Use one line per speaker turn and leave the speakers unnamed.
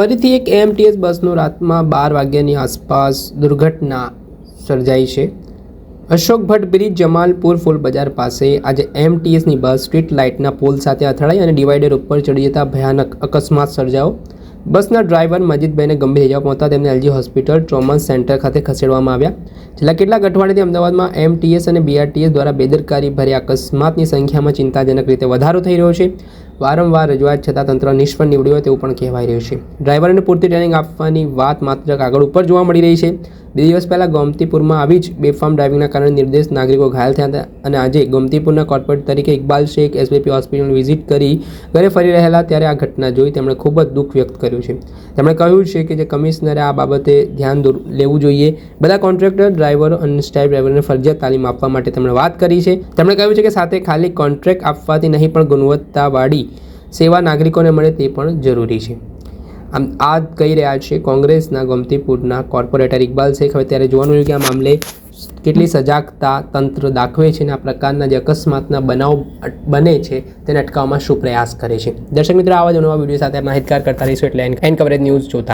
ફરીથી એક એમટીએસ બસનું રાતમાં બાર વાગ્યાની આસપાસ દુર્ઘટના સર્જાઈ છે. અશોક ભટ્ટ, બ્રિજ જમાલપુર, ફૂલ બજાર પાસે આજે એમટીએસની બસ સ્ટ્રીટ લાઇટના પોલ સાથે અથડાઈ અને ડિવાઈડર ઉપર ચડી જતા ભયાનક અકસ્માત સર્જાયો. બસના ડ્રાઈવર મજીદભાઈને ગંભીર ઇજાઓ પહોંચતા તેમને એલજી હોસ્પિટલ ટ્રોમા સેન્ટર ખાતે ખસેડવામાં આવ્યા. છેલ્લા કેટલાક અઠવાડિયાથી અમદાવાદમાં એમટીએસ અને બીઆરટીએસ દ્વારા બેદરકારી ભર્યા અકસ્માતની સંખ્યામાં ચિંતાજનક રીતે વધારો થઈ રહ્યો છે. વારંવાર રજૂઆત છતાં તંત્ર નિષ્ફળ નીવડ્યું હોય તેવું પણ કહેવાઈ રહ્યું છે. ડ્રાઈવરને પૂરતી ટ્રેનિંગ આપવાની વાત માત્ર કાગળ ઉપર જોવા મળી રહી છે. બે દિવસ પહેલાં ગોમતીપુરમાં આવી જ બેફામ ડ્રાઇવિંગના કારણે નિર્દેશ નાગરિકો ઘાયલ થયા હતા અને આજે ગોમતીપુરના કોર્પોરેટ તરીકે Iqbal Shaikh SBP hospital visit કરી ઘરે ફરી રહેલા ત્યારે આ ઘટના જોઈ તેમણે ખૂબ જ દુઃખ વ્યક્ત કર્યું છે. તેમણે કહ્યું છે કે જે કમિશનરે આ બાબતે ધ્યાન લેવું જોઈએ. બધા કોન્ટ્રાક્ટર, ડ્રાઈવરો અને સ્ટાફ ડ્રાઈવરને ફરજિયાત તાલીમ આપવા માટે તેમણે વાત કરી છે. તેમણે કહ્યું છે કે સાથે ખાલી કોન્ટ્રાક્ટ આપવાથી નહીં પણ ગુણવત્તાવાળી સેવા નાગરિકોને મળે તે પણ જરૂરી છે. આમ આ કહી રહ્યા છે કોંગ્રેસના ગમતીપુરના કોર્પોરેટર ઇકબાલ શેખ. હવે ત્યારે જોવાનું રહ્યું કે આ મામલે કેટલી સજાગતા તંત્ર દાખવે છે અને આ પ્રકારના જે અકસ્માતના બનાવ બને છે તેને અટકાવવામાં શું પ્રયાસ કરે છે. દર્શક મિત્રો આવા જ નવા વીડિયો સાથે માહિતગાર કરતા રહીશું એટલે એન કવરેજ ન્યૂઝ જોતા